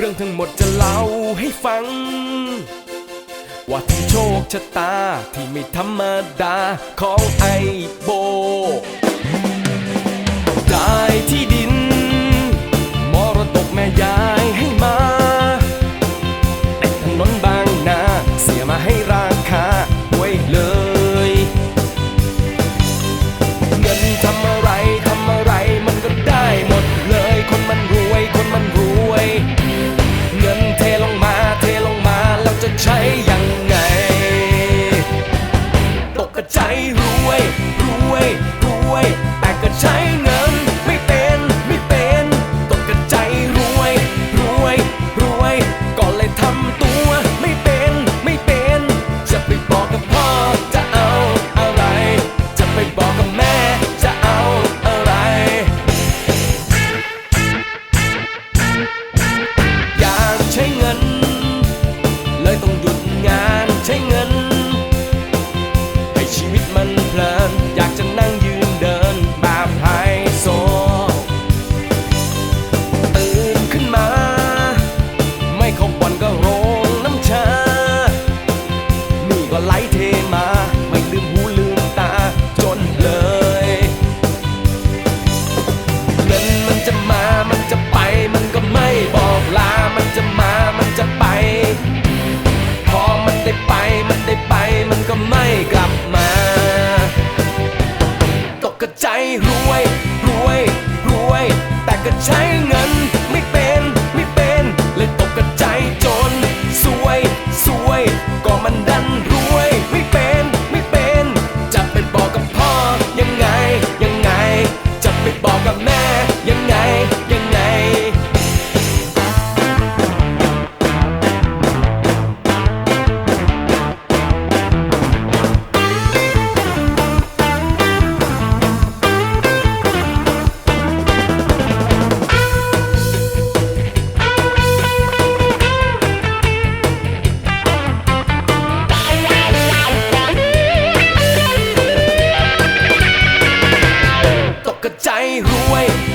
เรื่องทั้งหมดจะเล่าให้ฟัง ว่าทั้งโชคชะตาที่ไม่ธรรมดาของไอโบ ได้ที่ ก็ไหลเทมา ไม่ลืมหูลืมตาจนเลย เงินมันจะมา มันจะไป มันก็ไม่บอกลา มันจะมา มันจะไป พอมันได้ไป มันได้ไป มันก็ไม่กลับมาตกกระใจรวย รวย รวย แต่ก็ใช้เงิน ใจรวย